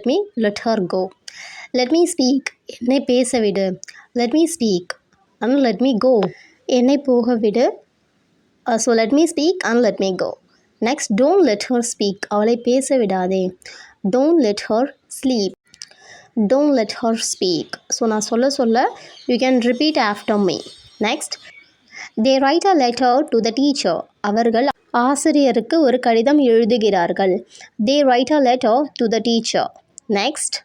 Let me let her go let me speak என்னை பேச விடு. Let me speak and let me go என்னை போக விடு. So let me speak and let me go next don't let her speak அவளை பேச விடாதே. Don't let her sleep don't let her speak so நான் சொல்ல சொல்ல you can repeat after me next they write a letter to the teacher அவர்கள் ஆசிரியருக்கு ஒரு கடிதம் எழுதுகிறார்கள். They write a letter to the teacher next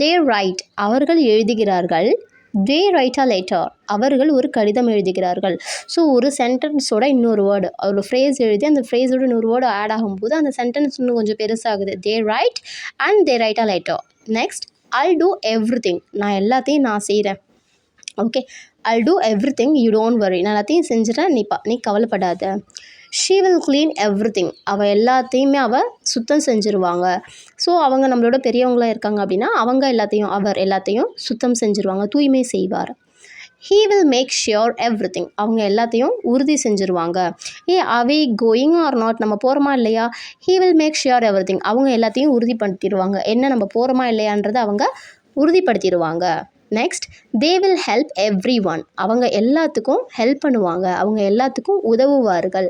they write அவர்கள் எழுதுகிறார்கள். தே ரைட் அ லெட்டர் அவர்கள் ஒரு கடிதம் எழுதுகிறார்கள். ஸோ ஒரு சென்டென்ஸோட இன்னொரு வேர்டு ஒரு ஃப்ரேஸ் எழுதி அந்த ஃப்ரேஸோட இன்னொரு வேர்டு ஆட் ஆகும்போது அந்த சென்டென்ஸ் இன்னும் கொஞ்சம் பெருசாகுது. They write and they write a letter next I'll do everything நான் எல்லாத்தையும் நான் செய்கிறேன் okay I'll do everything you don't worry நான் எல்லாத்தையும் செஞ்சுட்டேன் நீ பா நீ கவலைப்படாத. She will clean everything அவள் எல்லாத்தையுமே அவள் சுத்தம் செஞ்சுருவாங்க. ஸோ அவங்க நம்மளோட பெரியவங்களாக இருக்காங்க அப்படின்னா அவங்க எல்லாத்தையும் அவர் எல்லாத்தையும் சுத்தம் செஞ்சுருவாங்க தூய்மை செய்வார். He will make sure everything அவங்க எல்லாத்தையும் உறுதி செஞ்சுருவாங்க. Are we going or not நம்ம போகிறோமா இல்லையா? He will make sure everything அவங்க எல்லாத்தையும் உறுதிப்படுத்திடுவாங்க. என்ன நம்ம போகிறோமா இல்லையான்றதை அவங்க உறுதிப்படுத்திடுவாங்க. Next they will help everyone அவங்க எல்லாத்துக்கும் ஹெல்ப் பண்ணுவாங்க. அவங்க எல்லாத்துக்கும் உதவுவார்கள்.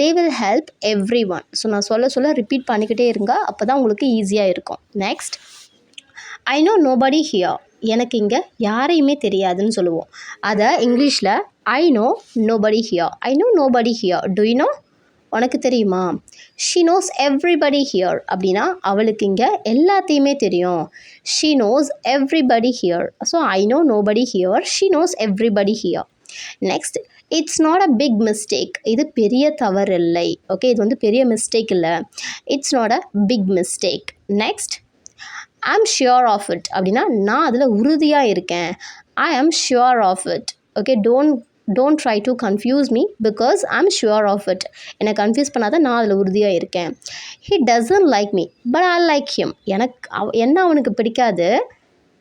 They will help everyone so நான் சொல்ல சொல்ல ரிப்பீட் பண்ணிக்கிட்டே இருங்க. அப்போ தான் உங்களுக்கு ஈஸியாக இருக்கும். Next I know nobody here எனக்கு இங்கே யாரையுமே தெரியாதுன்னு சொல்லுவோம். அதை இங்கிலீஷில் I know nobody here I know nobody here do you know உனக்கு தெரியுமா? ஷீ நோஸ் எவ்ரிபடி ஹியர் அப்படின்னா அவளுக்கு இங்கே எல்லாத்தையுமே தெரியும். She knows everybody here so I know nobody here she knows everybody here next it's not a big mistake இது பெரிய தவறு இல்லை ஓகே இது வந்து பெரிய மிஸ்டேக் இல்லை. It's not a big mistake next I am sure of it அப்படின்னா நான் அதில் உறுதியாக இருக்கேன். I am sure of it okay don't don't try to confuse me because I am sure of it என்னை கன்ஃபியூஸ் பண்ணாத நான் அதில் உறுதியாக இருக்கேன். He doesn't like me but I like him எனக்கு அவ என்ன அவனுக்கு பிடிக்காது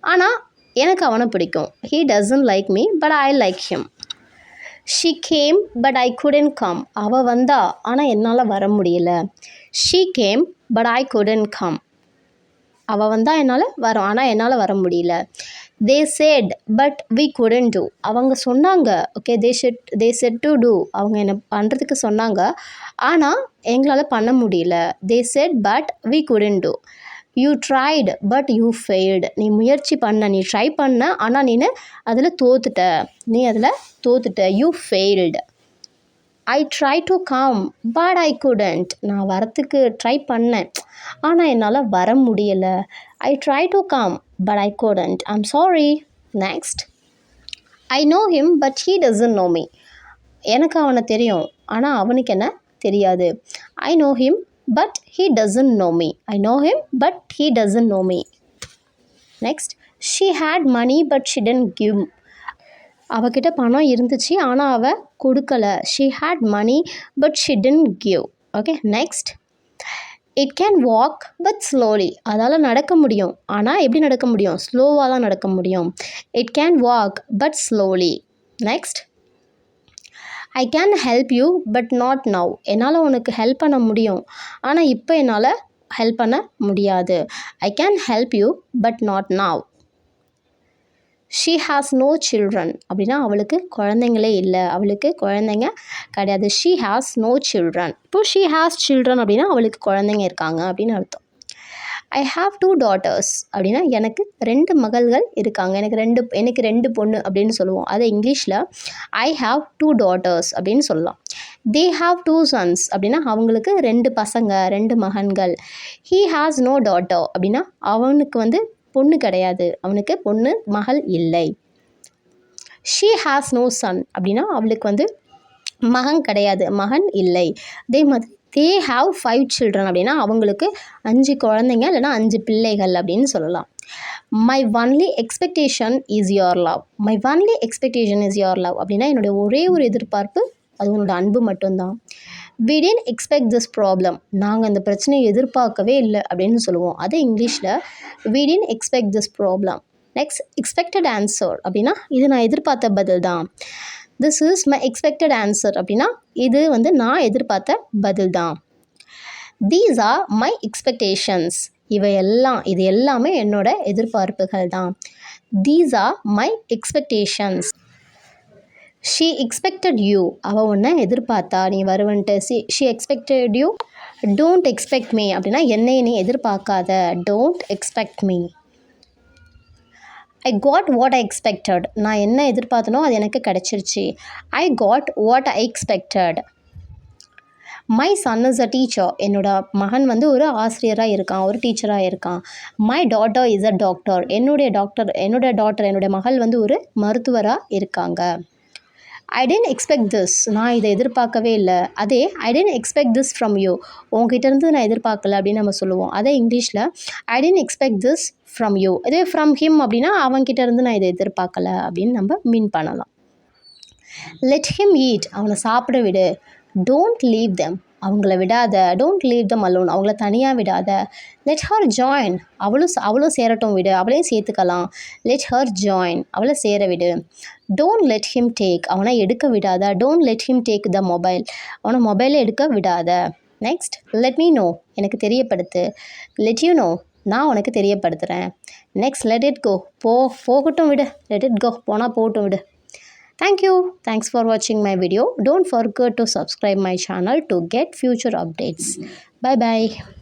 ஆனால் எனக்கு அவனை பிடிக்கும். He doesn't like me but I like him she came but I couldn't come அவள் வந்தா ஆனால் என்னால் வர முடியல. She came but I couldn't come அவள் வந்தால் என்னால் வரும். ஆனால் என்னால் வர முடியல. They said but we couldn't do அவங்க சொன்னாங்க okay they said they said to do அவங்க என்ன பண்ணுறதுக்கு சொன்னாங்க. ஆனால் எங்களால் பண்ண முடியல. They said but we couldn't do you tried but you failed நீ முயற்சி பண்ண நீ ட்ரை பண்ண ஆனால் நீ அதில் தோத்துட்ட. நீ அதில் தோத்துட்ட. You failed I try to come but I couldn't நான் வரத்துக்கு ட்ரை பண்ணேன். ஆனால் என்னால் வர முடியலை. I try to come but I couldn't I'm sorry next I know him but he doesn't know me எனக்கு அவனை தெரியும். ஆனால் அவனுக்கு என்ன தெரியாது. I know him but he doesn't know me I know him but he doesn't know me next she had money but she didn't give அவகிட்ட பணம் இருந்துச்சு ஆனால் அவள் கொடுக்கல. She had money but she didn't give okay next it can walk but slowly அதால் நடக்க முடியும். ஆனால் எப்படி நடக்க முடியும்? ஸ்லோவாக தான் நடக்க முடியும். It can walk but slowly next I can help you but not now என்னால் உனக்கு ஹெல்ப் பண்ண முடியும். ஆனால் இப்போ என்னால் ஹெல்ப் பண்ண முடியாது. I can help you but not now she has no children அப்படின்னா அவளுக்கு குழந்தைங்களே இல்லை. அவளுக்கு குழந்தைங்க கிடையாது. ஷீ ஹாஸ் நோ சில்ட்ரன் இப்போ ஷீ ஹாஸ் சில்ட்ரன் அப்படின்னா அவளுக்கு குழந்தைங்க இருக்காங்க அப்படின்னு அர்த்தம். ஐ ஹாவ் டூ டாட்டர்ஸ் அப்படின்னா எனக்கு ரெண்டு மகள்கள் இருக்காங்க. எனக்கு ரெண்டு எனக்கு ரெண்டு பொண்ணு அப்படின்னு சொல்லுவோம். அதை இங்கிலீஷில் ஐ ஹாவ் டூ டாட்டர்ஸ் அப்படின்னு சொல்லலாம். தே ஹாவ் டூ சன்ஸ் அப்படின்னா அவங்களுக்கு ரெண்டு பசங்க ரெண்டு மகன்கள். ஹீ ஹாஸ் நோ டாட்டர் அப்படின்னா அவனுக்கு வந்து பொண்ணு கிடையாது. அவனுக்கு பொண்ணு மகள் இல்லை. ஷீ ஹாஸ் நோ சன் அப்படின்னா அவளுக்கு வந்து மகன் கிடையாது. மகன் இல்லை. அதே மாதிரி தே ஹாவ் ஃபைவ் சில்ட்ரன் அப்படின்னா அவங்களுக்கு அஞ்சு குழந்தைங்க இல்லைன்னா அஞ்சு பிள்ளைகள் அப்படின்னு சொல்லலாம். My only expectation is your love my only expectation is your love அப்படின்னா என்னுடைய ஒரே ஒரு எதிர்பார்ப்பு அது உன்னோட அன்பு மட்டும்தான். We didn't expect this problem நாங்கள் அந்த பிரச்சனையை எதிர்பார்க்கவே இல்லை அப்படின்னு சொல்லுவோம். அது இங்கிலீஷில் we didn't expect this problem next expected answer அப்படின்னா இது நான் எதிர்பார்த்த பதில் தான். This is my expected answer அப்படின்னா இது வந்து நான் எதிர்பார்த்த பதில் தான். தீஸ் ஆர் மை எக்ஸ்பெக்டேஷன்ஸ் இவை எல்லாம் இது எல்லாமே என்னோட எதிர்பார்ப்புகள் தான். These are my expectations she expected you அவள் ஒன்றை எதிர்பார்த்தா நீ வருவன்ட்டு. See she expected you don't expect me அப்படின்னா என்னை நீ எதிர்பார்க்காத. Don't expect me I got what I expected நான் என்ன எதிர்பார்த்தனோ அது எனக்கு கிடச்சிருச்சு. I got what I expected my son is a teacher என்னோட மகன் வந்து ஒரு ஆசிரியராக இருக்கான் ஒரு டீச்சராக இருக்கான். My daughter is a doctor என்னுடைய டாக்டர் என்னுடைய டாக்டர் என்னுடைய மகள் வந்து ஒரு மருத்துவராக இருக்காங்க. ஐ டென்ட் எக்ஸ்பெக்ட் திஸ் நான் இதை எதிர்பார்க்கவே இல்லை. அதே I didn't expect this from you உங்ககிட்டேருந்து நான் எதிர்பார்க்கல அப்படின்னு நம்ம சொல்லுவோம். அதே இங்கிலீஷில் I didn't expect this from you இதே ஃப்ரம் ஹிம் அப்படின்னா அவன்கிட்ட இருந்து நான் இதை எதிர்பார்க்கல அப்படின்னு நம்ம மீன் பண்ணலாம். லெட் ஹிம் ஈட் அவனை சாப்பிட விடு. டோன்ட் லீவ் தெம் அவங்கள விடாத டோன்ட் லீவ் தம் அலோன் அவங்கள தனியாக விடாத. லெட் ஹர் ஜாயின் அவளும் அவளும் சேரட்டும் விடு. அவளையும் சேர்த்துக்கலாம். லெட் ஹர் ஜாயின் அவளை சேர விடு. டோன்ட் லெட் ஹிம் டேக் அவனை எடுக்க விடாத. Don't let him take the mobile அவனை மொபைலை எடுக்க விடாத. நெக்ஸ்ட் லெட் மீ நோ எனக்கு தெரியப்படுத்து. லெட் யூ நோ நான் உனக்கு தெரியப்படுத்துகிறேன் நெக்ஸ்ட் லெட் இட் கோ போ போகட்டும் விடு. லெட் இட் கோ போனால் போகட்டும் விடு. Thank you. Thanks for watching my video. Don't forget to subscribe my channel to get future updates. Bye bye.